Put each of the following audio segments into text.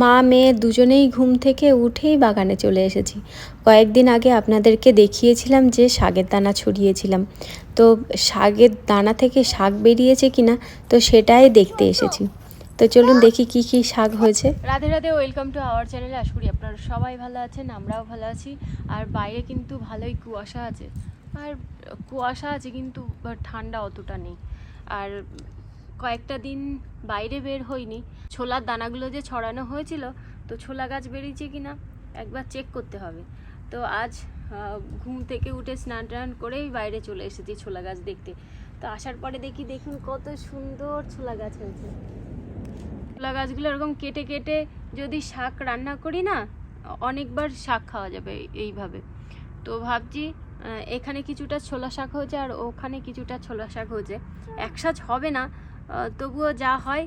মা, মেয়ে দুজনেই ঘুম থেকে উঠেই বাগানে চলে এসেছি। কয়েকদিন আগে আপনাদেরকে দেখিয়েছিলাম যে শাকের দানা ছড়িয়েছিলাম। তো শাকের দানা থেকে শাক বেরিয়েছে কিনা, তো সেটাই দেখতে এসেছি। তো চলুন দেখি কি কি শাক হয়েছে। Radhe Radhe welcome to our চ্যানেলে আশা করি আপনারা সবাই ভালো আছেন, আমরাও ভালো আছি। আর বাইরে কিন্তু ভালোই কুয়াশা আছে। আর কুয়াশা আছে কিন্তু ঠান্ডা অতটা নেই। আর কয়েকটা দিন বাইরে বের হইনি। ছোলার দানাগুলো যে ছড়ানো হয়েছিল, তো ছোলা গাছ বেরিয়েছে কি না একবার চেক করতে হবে। তো আজ ঘুম থেকে উঠে স্নান টান করেই বাইরে চলে এসেছি ছোলা গাছ দেখতে। তো আসার পরে দেখি, দেখুন কত সুন্দর ছোলা গাছ হয়েছে। ছোলা গাছগুলো এরকম কেটে কেটে যদি শাক রান্না করি না, অনেকবার শাক খাওয়া যাবে এইভাবে। তো ভাবছি এখানে কিছুটা ছোলা শাক হয়েছে আর ওখানে কিছুটা ছোলা শাক হয়েছে। একসাথ হবে না তবুও যা হয়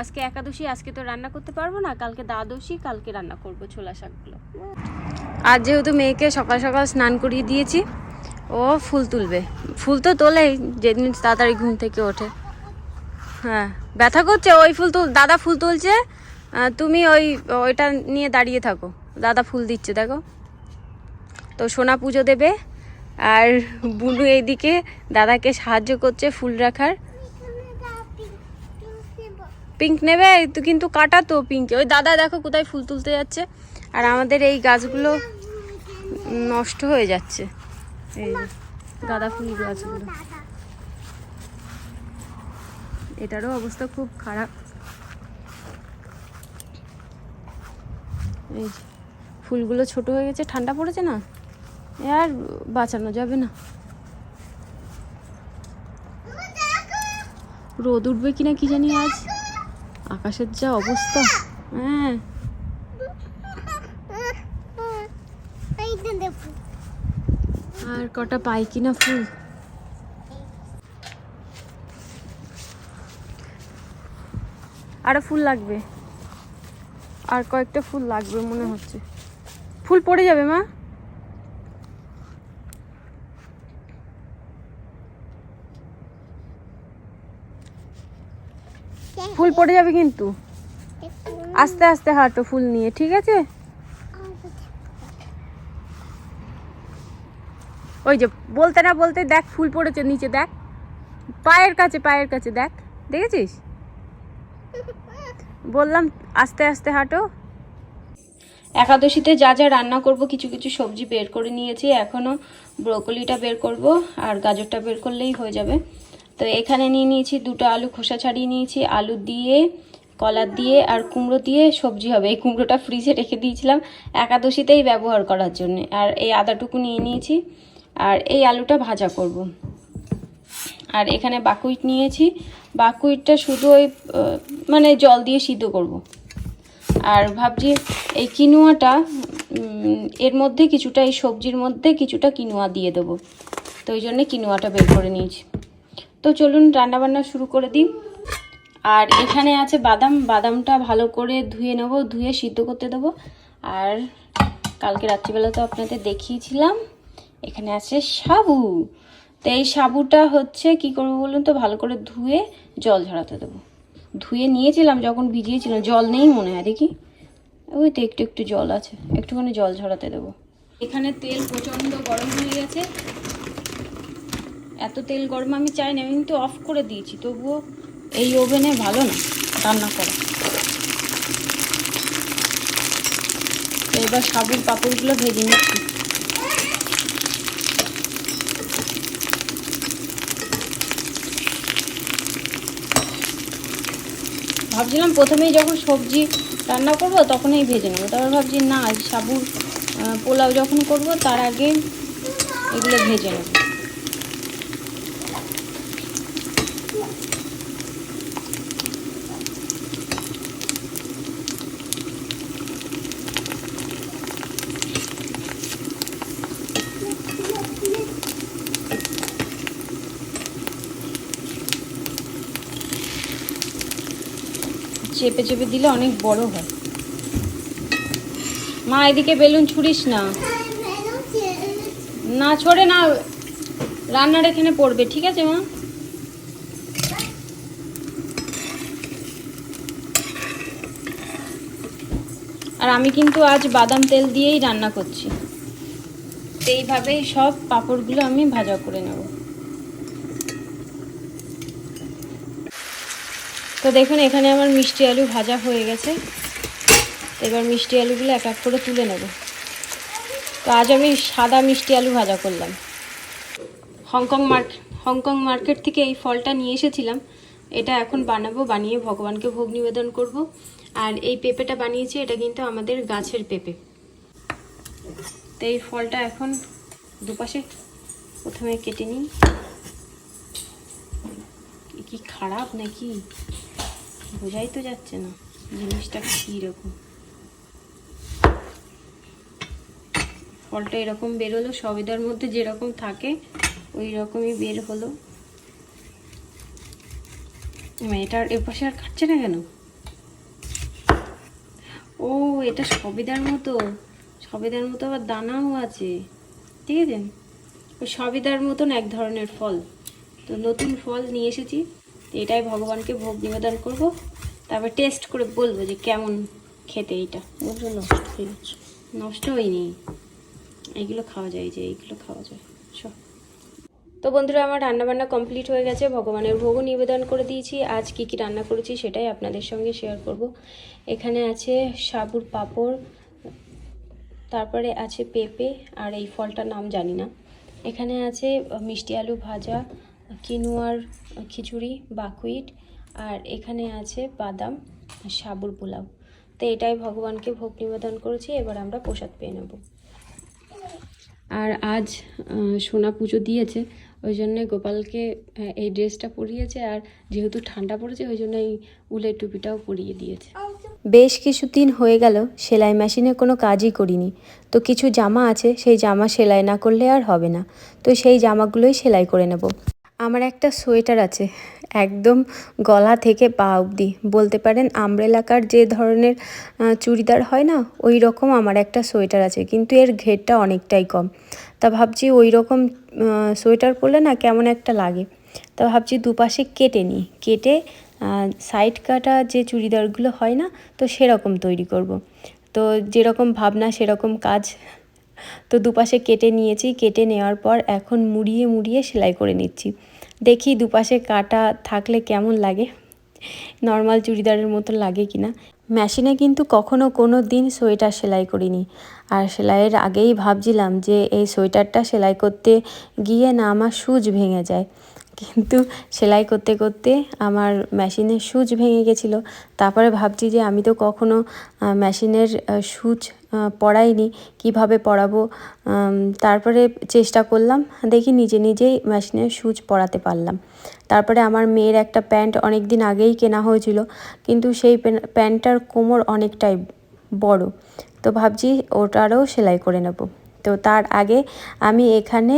আজকে একাদশী, আজকে তো রান্না করতে পারব না, কালকে দ্বাদশী, কালকে রান্না করব ছোলা শাকগুলো। আর যেহেতু মেয়েকে সকাল সকাল স্নান করিয়ে দিয়েছি, ও ফুল তুলবে। ফুল তো তোলেই, যেদিন তাড়াতাড়ি ঘুম থেকে ওঠে। হ্যাঁ ব্যথা করছে, ওই ফুল তুল, দাদা ফুল তুলছে তুমি ওই, ওইটা নিয়ে দাঁড়িয়ে থাকো। দাদা ফুল দিচ্ছে, দেখো। তো সোনা পুজো দেবে, আর বুনু এইদিকে দাদাকে সাহায্য করছে ফুল রাখার। পিঙ্ক নেবে কিন্তু কাটা তো পিঙ্কে ওই দাদা দেখো কোথায় ফুল তুলতে যাচ্ছে। আর আমাদের এই গাছগুলো নষ্ট হয়ে যাচ্ছে। এই গাঁদা ফুল গাছগুলো। এটারও অবস্থা খুব খারাপ। এই ফুলগুলো ছোট হয়ে গেছে, ঠান্ডা পড়েছে না? আর বাঁচানো যাবে না। রোদ উঠবে কিনা কি জানি আজ। আকাশের যা অবস্থা। হ্যাঁ। আর কটা পাই কিনা ফুল? আরও ফুল লাগবে। আর কয়েকটা ফুল লাগবে মনে হচ্ছে। ফুল পড়ে যাবে মা? ফুল পড়ে যাবে কিন্তু? আস্তে আস্তে হাঁটো ফুল নিয়ে, ঠিক আছে? ওই যে, বলতে না বলতে দেখ ফুল পড়েছে নিচে, দেখ। পায়ের কাছে পায়ের কাছে, দেখ। দেখেছিস? বললাম আস্তে আস্তে হাঁটো। একাদশীতে যা যা রান্না করব, কিছু কিছু সবজি বের করে নিয়েছি। এখনও ব্রোকলিটা বের করব আর গাজরটা বের করলেই হয়ে যাবে। তো এখানে নিয়ে নিয়েছি দুটো আলু খোসা ছাড়িয়ে নিয়েছি, আলু দিয়ে, কলা দিয়ে আর কুমড়ো দিয়ে সবজি হবে। এই কুমড়োটা ফ্রিজে রেখে দিয়েছিলাম একাদশীতেই ব্যবহার করার জন্য। আর এই আদাটুকু নিয়ে নিয়েছি আর এই আলুটা ভাজা করব। আর এখানে বাকুইট নিয়েছি। বাকুইটটা শুধু ওই মানে জল দিয়ে সিদ্ধ করব। আর ভাবছি এই কিনুয়াটা এর মধ্যে কিছুটা, এই সবজির মধ্যে কিছুটা কিনুয়া দিয়ে দেবো। তো ওই জন্যে কিনুয়াটা বের করে নিয়েছি। তো চলুন রান্নাবান্না শুরু করে দিই। আর এখানে আছে বাদাম। বাদামটা ভালো করে ধুয়ে নেব, ধুয়ে সিদ্ধ করতে দেবো। আর কালকে রাত্রিবেলা তো আপনাদের দেখিয়েছিলাম। এখানে আছে সাবু। তো এই সাবুটা হচ্ছে, কি করব বলুন তো, ভালো করে ধুয়ে জল ঝরাতে দেবো। ধুয়ে নিয়েছিলাম, যখন ভিজিয়েছিলাম, জল নেই মনে হয়, দেখি। ওই তো একটু একটু জল আছে, একটুখানি জল ঝরাতে দেবো। এখানে তেল প্রচণ্ড গরম হয়ে গেছে এত তেল গরম আমি চাই না, আমি কিন্তু অফ করে দিয়েছি, তবুও এই ওভেনে ভালো না রান্না করা। এবার সাবুর পাপড়গুলো ভেজে নিচ্ছি। ভাবছিলাম প্রথমেই যখন সবজি রান্না করব তখনই ভেজে নেব, তারপর ভাবছি না সাবুর পোলাও যখন করব তার আগে এগুলো ভেজে নেব। চেপে চেপে দিলে অনেক বড় হয়। মা, এদিকে বেলুন ছুড়িস না। না ছড়ে না, রান্নার এখানে পড়বে, ঠিক আছে মা? আর আমি কিন্তু আজ বাদাম তেল দিয়েই রান্না করছি। এইভাবেই সব পাঁপড়গুলো আমি ভাজা করে নেব। তো দেখুন, এখানে আমার মিষ্টি আলু ভাজা হয়ে গেছে। এবার মিষ্টি আলুগুলো এক এক করে তুলে নেব। তো আজ আমি সাদা মিষ্টি আলু ভাজা করলাম। হংকং মার্কেট হংকং মার্কেট থেকে এই ফলটা নিয়ে এসেছিলাম। এটা এখন বানাবো, বানিয়ে ভগবানকে ভোগ নিবেদন করব। আর এই পেঁপেটা বানিয়েছি, এটা কিন্তু আমাদের গাছের পেঁপে। তো এই ফলটা এখন দুপাশে প্রথমে কেটে নিই। কি খারাপ নাকি? বোঝাই তো যাচ্ছে না। জিনিসটা কী রকম ফলটা এরকম বেরোলো সবেদার মধ্যে যেরকম থাকে ওই রকমই বের হলো। এটার এপাশে আর কাটছে না কেন? ও, এটা সবেদার মতো। সবেদার মতো আবার দানাও আছে। ঠিক আছে? ওই সবেদার মতন এক ধরনের ফল। তো নতুন ফল নিয়ে এসেছি। এটাই ভগবানকে ভোগ নিবেদন করব। তারপর টেস্ট করে বলব যে কেমন খেতে এইটা। ওগুলো নষ্ট হয়ে গেছে নষ্ট হয়নি। এইগুলো খাওয়া যায় যে এইগুলো খাওয়া যায়। সব তো বন্ধুরা আমার রান্নাবান্না কমপ্লিট হয়ে গেছে। ভগবানের ভোগও নিবেদন করে দিয়েছি। আজ কি কি রান্না করেছি সেটাই আপনাদের সঙ্গে শেয়ার করব। এখানে আছে সাবুর পাপড় তারপরে আছে পেঁপে আর এই ফলটার নাম জানি না। এখানে আছে মিষ্টি আলু ভাজা কিনুয়ার খিচুড়ি, বাকুইট, আর এখানে আছে বাদাম সাবুর পোলাও। তো এটাই ভগবানকে ভোগ নিবেদন করেছি, এবার আমরা প্রসাদ পেয়ে নেব। আর আজ সোনা পুজো দিয়েছে, ওই জন্যে গোপালকে এই ড্রেসটা পরিয়েছে, আর যেহেতু ঠান্ডা পড়েছে, ওই জন্য এই উলের টুপিটাও পরিয়ে দিয়েছে। বেশ কিছুদিন হয়ে গেল, সেলাই মেশিনে কোনো কাজই করিনি। তো কিছু জামা আছে, সেই জামা সেলাই না করলে আর হবে না। তো সেই জামাগুলোই সেলাই করে নেব। আমার একটা সোয়েটার আছে, একদম গলা থেকে পা অবধি। বলতে পারেন আমব্রেলাকার যে ধরনের চুড়িদার হয় না ওই রকম আমার একটা সোয়েটার আছে, কিন্তু এর ঘেরটা অনেকটাই কম। তা ভাবছি ওই রকম সোয়েটার পরলে না কেমন একটা লাগে। তা ভাবছি দুপাশে কেটে নিই, কেটে সাইড কাটা যে চুড়িদারগুলো হয় না, তো সেরকম তৈরি করব। তো যেরকম ভাবনা, সেরকম কাজ তো দুপাশে কেটে নিয়েছি, কেটে নেওয়ার পর এখন মুড়িয়ে মুড়িয়ে সেলাই করে নিচ্ছি। দেখি দুপাশে কাটা থাকলে কেমন লাগে? নর্মাল চুড়িদারের মতো লাগে কি না মেশিনে কিন্তু কখনো কোনো দিন সোয়েটার সেলাই করিনি। আর সেলাইয়ের আগেই ভাবছিলাম যে এই সোয়েটারটা সেলাই করতে গিয়ে না আমার সুচ ভেঙে যায়। কিন্তু সেলাই করতে করতে আমার মেশিনের সুচ ভেঙে গেছিল। তারপরে ভাবছি যে আমি তো কখনো মেশিনের সুচ পড়াইনি, কীভাবে পড়াবো? তারপরে চেষ্টা করলাম, দেখি নিজে নিজেই মেশিনের সুচ পড়াতে পারলাম। তারপরে আমার মেয়ের একটা প্যান্ট অনেক দিন আগেই কেনা হয়েছিল, কিন্তু সেই প্যান- প্যান্টটার কোমর অনেকটাই বড়। তো ভাবছি ওটারও সেলাই করে নেব। তো তার আগে আমি এখানে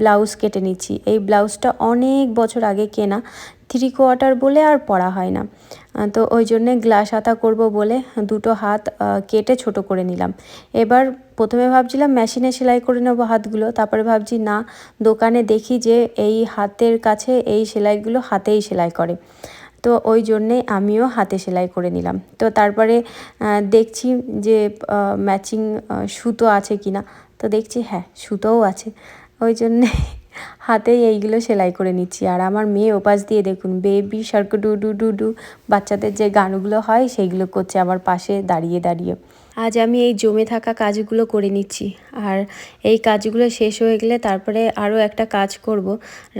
ব্লাউজ কেটে নিচ্ছি। এই ব্লাউজটা অনেক বছর আগে কেনা থ্রি কোয়ার্টার বলে আর পরা হয় না। তো ওই জন্যে গ্লাস হাতা করব বলে দুটো হাত কেটে ছোট করে নিলাম। এবার প্রথমে ভাবছিলাম মেশিনে সেলাই করে নেব হাতগুলো, তারপরে ভাবছি না, দোকানে দেখি যে এই হাতের কাছে এই সেলাইগুলো হাতেই সেলাই করে। তো ওই জন্যে আমিও হাতে সেলাই করে নিলাম। তো তারপরে দেখছি যে ম্যাচিং সুতো আছে কি না তো দেখছি হ্যাঁ সুতোও আছে। ওই জন্যে হাতে এইগুলো সেলাই করে নিচ্ছি। আর আমার মেয়ে ওপাশ দিয়ে দেখুন, baby shark do do do do, বাচ্চাদের যে গানগুলো হয়, সেইগুলো করছে আমার পাশে দাঁড়িয়ে দাঁড়িয়ে। আজ আমি এই জমে থাকা কাজগুলো করে নিচ্ছি। আর এই কাজগুলো শেষ হয়ে গেলে তারপরে আরও একটা কাজ করব।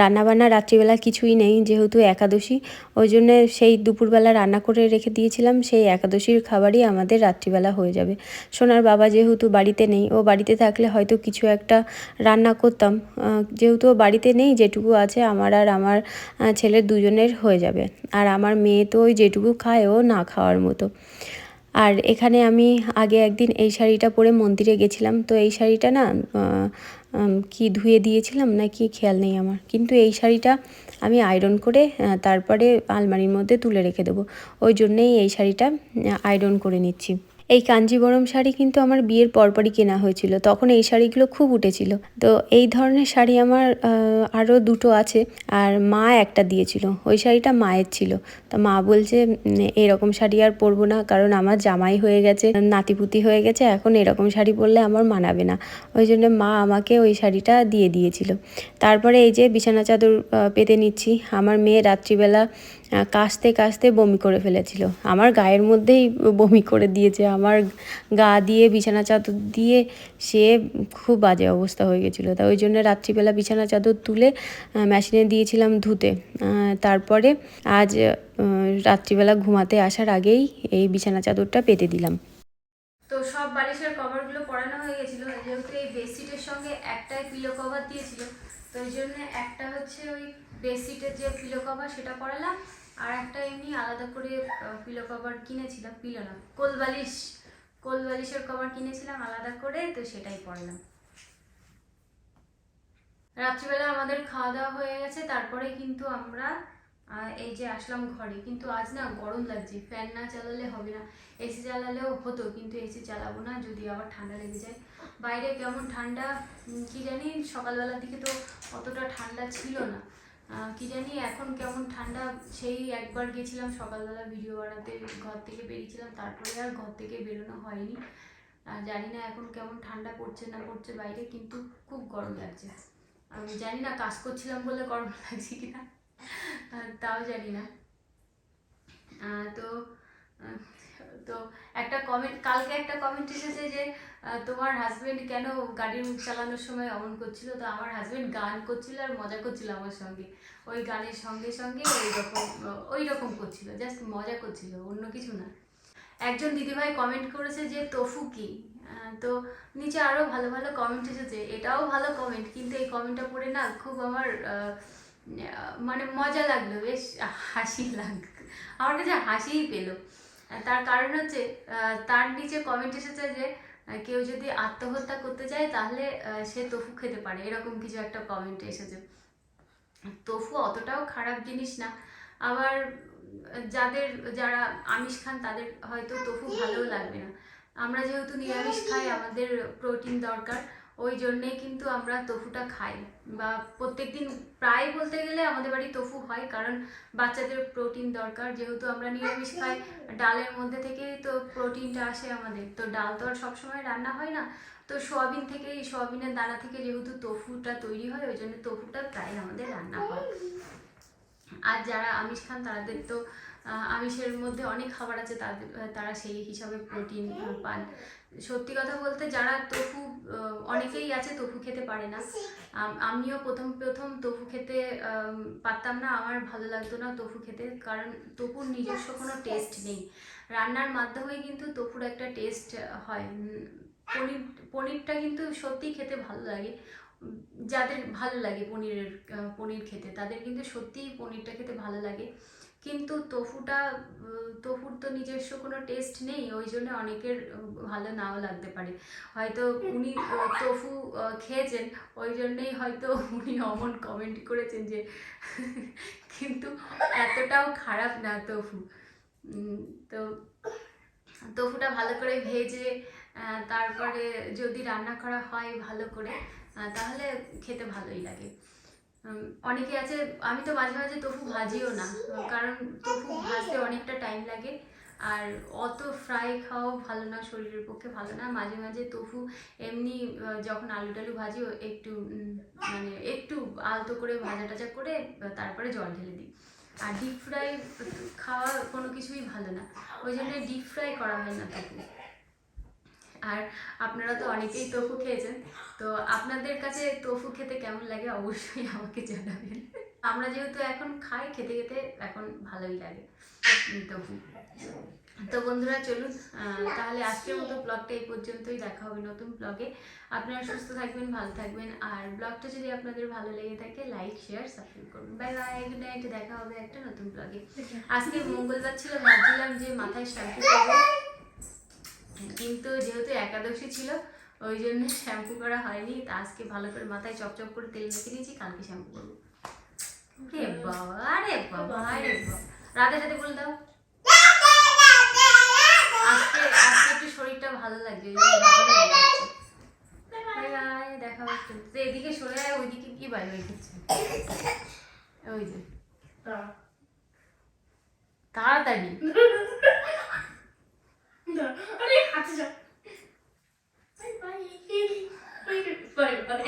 রান্নাবান্না রাত্রিবেলা কিছুই নেই, যেহেতু একাদশী, ওই জন্য সেই দুপুরবেলা রান্না করে রেখে দিয়েছিলাম, সেই একাদশীর খাবারই আমাদের রাত্রিবেলা হয়ে যাবে। সোনার বাবা যেহেতু বাড়িতে নেই, ও বাড়িতে থাকলে হয়তো কিছু একটা রান্না করতাম। যেহেতু ও বাড়িতে নেই, যেটুকু আছে আমার আর আমার ছেলের দুজনের হয়ে যাবে। আর আমার মেয়ে তো ওই যেটুকু খায়, ও না খাওয়ার মতো। আর এখানে আমি আগে একদিন এই শাড়িটা পরে মন্দিরে গেছিলাম। তো এই শাড়িটা না কি ধুয়ে দিয়েছিলাম না কি খেয়াল নেই আমার। কিন্তু এই শাড়িটা আমি আয়রন করে তারপরে আলমারির মধ্যে তুলে রেখে দেবো। ওই জন্যেই এই শাড়িটা আয়রন করে নিচ্ছি। এই কাঞ্জিবরম শাড়ি কিন্তু আমার বিয়ের পরপরই কেনা হয়েছিল। তখন এই শাড়িগুলো খুব উঠেছিল। তো এই ধরনের শাড়ি আমার আরও দুটো আছে আর মা একটা দিয়েছিল। ওই শাড়িটা মায়ের ছিল। তা মা বলছে এরকম শাড়ি আর পরবো না কারণ আমার জামাই হয়ে গেছে, নাতিপুতি হয়ে গেছে, এখন এরকম শাড়ি পরলে আমার মানাবে না। ওই জন্য মা আমাকে ওই শাড়িটা দিয়ে দিয়েছিল। তারপরে এই যে বিছানা চাদর পেতে নিচ্ছি। আমার মেয়ে রাত্রিবেলা কাশতে কাশতে বমি করে ফেলেছিল। আমার গায়ের মধ্যেই বমি করে দিয়েছে। আমার গা দিয়ে, বিছানা চাদর দিয়ে সে খুব বাজে অবস্থা হয়ে গেছিল। তা ওই জন্য রাত্রিবেলা বিছানা চাদর তুলে মেশিনে দিয়েছিলাম ধুতে। তারপরে আজ রাত্রিবেলা ঘুমাতে আসার আগেই এই বিছানা চাদরটা পেতে দিলাম। তো সব বালিশের কভারগুলো পরানো হয়ে গেছিল। যেহেতু এই বেডশিটের সঙ্গে একটাই পিলো কভার দিয়েছিল, তো ওই জন্য একটা হচ্ছে ওই বেডশিটের যে পিলো কভার সেটা পরালাম, আর একটা এমনি আলাদা করে পিলো কভার কিনেছিলাম পিলো না, কোল বালিশ, কোল বালিশের কভার কিনেছিলাম আলাদা করে, তো সেটাই পরালাম। রাত্রিবেলা আমাদের খাওয়া দাওয়া হয়ে গেছে, তারপরে কিন্তু আমরা এই যে আসলাম ঘরে, কিন্তু আজ না গরম লাগছে ফ্যান না চালালে হবে না এসি চালালেও হতো, কিন্তু এসি চালাবো না, যদি আবার ঠান্ডা লেগে যায়। বাইরে কেমন ঠান্ডা কি জানি, সকালবেলার দিকে তো অতটা ঠান্ডা ছিল না। কি জানি এখন কেমন ঠান্ডা, সেই একবার গেছিলাম সকালবেলা ভিডিও বানাতে, ঘর থেকে বেরিয়েছিলাম, তারপরে আর ঘর থেকে বেরোনো হয়নি। আর জানি না এখন কেমন ঠান্ডা পড়ছে না পড়ছে বাইরে, কিন্তু খুব গরম লাগছে। আমি জানি না কাজ করছিলাম বলে গরম লাগছে কিনা তাও জানি না। তো তো একটা কমেন্ট কালকে একটা কমেন্ট এসেছে যে তোমার হাজবেন্ড কেন গাড়ি চালানোর সময় অমন করছিল? তো আমার হাজবেন্ড গান করছিল আর মজা করছিল আমার সঙ্গে। ওই গানের সঙ্গে সঙ্গে ওই রকম ওই রকম করছিল জাস্ট মজা করছিল, অন্য কিছু না। একজন দিদিভাই কমেন্ট করেছে যে, তফু কি? তো নিচে আরও ভালো ভালো কমেন্ট এসেছে। এটাও ভালো কমেন্ট কিন্তু এই কমেন্টটা পড়ে না খুব আমার মানে মজা লাগল, বেশ হাসি লাগ, আমার কাছে হাসিই পেল। তার কারণ হচ্ছে তার নিচে কমেন্ট এসেছে যে কেউ যদি আত্মহত্যা করতে চায় তাহলে সে তফু খেতে পারে। এরকম কিছু একটা কমেন্ট এসেছে। তফু অতটাও খারাপ জিনিস না। আবার যাদের যারা আমিষ খান তাদের হয়তো তফু ভালোও লাগবে না। আমরা যেহেতু নিরামিষ খাই আমাদের প্রোটিন দরকার। ওই জন্যেই কিন্তু আমরা তফুটা খাই। বা প্রত্যেকদিন প্রায় বলতে গেলে আমাদের বাড়ি তফু হয় কারণ বাচ্চাদের প্রোটিন দরকার। যেহেতু আমরা নিরামিষ খাই ডালের মধ্যে থেকেই তো প্রোটিনটা আসে আমাদের। তো ডাল তো আর সবসময় রান্না হয় না। তো সোয়াবিন থেকেই সোয়াবিনের দানা থেকে যেহেতু তফুটা তৈরি হয় ওই জন্য তফুটা প্রায় আমাদের রান্না হয়। আর যারা আমিষ খান তাদের তো আমিষের মধ্যে অনেক খাবার আছে তাদের তারা সেই হিসাবে প্রোটিন পান। সত্যি কথা বলতে যারা তফু অনেকেই আছে তফু খেতে পারে না। আমিও প্রথম প্রথম তফু খেতে পারতাম না আমার ভালো লাগতো না তফু খেতে কারণ তোফুর নিজস্ব কোনো টেস্ট নেই। রান্নার মাধ্যমে কিন্তু তফুর একটা টেস্ট হয়। পনির পনিরটা কিন্তু সত্যিই খেতে ভালো লাগে। যাদের ভালো লাগে পনিরের পনির খেতে তাদের কিন্তু সত্যিই পনিরটা খেতে ভালো লাগে। কিন্তু তোফুটা তোফুর তো নিজস্ব কোনো টেস্ট নেই ওই জন্য অনেকের ভালো নাও লাগতে পারে। হয়তো উনি তোফু খেয়েছেন ওই জন্যেই হয়তো উনি অমন কমেন্ট করেছেন যে, কিন্তু এতটাও খারাপ না তোফু তো তোফুটা ভালো করে ভেজে তারপরে যদি রান্না করা হয় ভালো করে তাহলে খেতে ভালোই লাগে। অনেকে আছে, আমি তো মাঝে মাঝে তোফু ভাজিও না, কারণ তোফু ভাজতে অনেকটা টাইম লাগে। আর অত ফ্রাই খাওয়াও ভালো না, শরীরের পক্ষে ভালো না। মাঝে মাঝে তফু এমনি যখন আলু টালু ভাজি, ও একটু মানে একটু আলতো করে ভাজা টাজা করে, তারপরে জল ঢেলে দিই। আর ডিপ ফ্রাই খাওয়া কোনো কিছুই ভালো না। ওই জন্য ডিপ ফ্রাই করা হয় না তোফু আর আপনারা তো অনেকেই তোফু খেয়েছেন তো আপনাদের কাছে তোফু খেতে কেমন লাগে অবশ্যই আমাকে জানাবেন। আমরা যেহেতু এখন খাই খেতে খেতে এখন ভালোই লাগে তোফু তো বন্ধুরা চলুন তাহলে আজকের মতো ব্লগটা এই পর্যন্তই দেখা হবে নতুন ব্লগে আপনারা সুস্থ থাকবেন ভালো থাকবেন আর ব্লগটা যদি আপনাদের ভালো লেগে থাকে লাইক শেয়ার সাবস্ক্রাইব করুন। বাই বাই গুড নাইট দেখা হবে একটা নতুন ব্লগে আজকে মঙ্গলবার ছিল ভাবছিলাম যে মাথায় শ্যাম্পু করব কিন্তু যেহেতু একাদশী ছিল ওই জন্য শ্যাম্পু করা হয়নি। তা আজকে ভালো করে মাথায় চপচপ করে তেল মেখে নিয়েছি কালকে শ্যাম্পু করব। রে বাবা রে বাবা। রে বাবা রাতে রাতে বলে দাও। আজকে আজকে একটু শরীর ভালো লাগছে দেখা হচ্ছে। এদিকে সরে আয় ওইদিকে কি বাই বাই করছে। ওই যে। তাড়াতাড়ি। আরে হাতে যা বাই বাই বাই বাই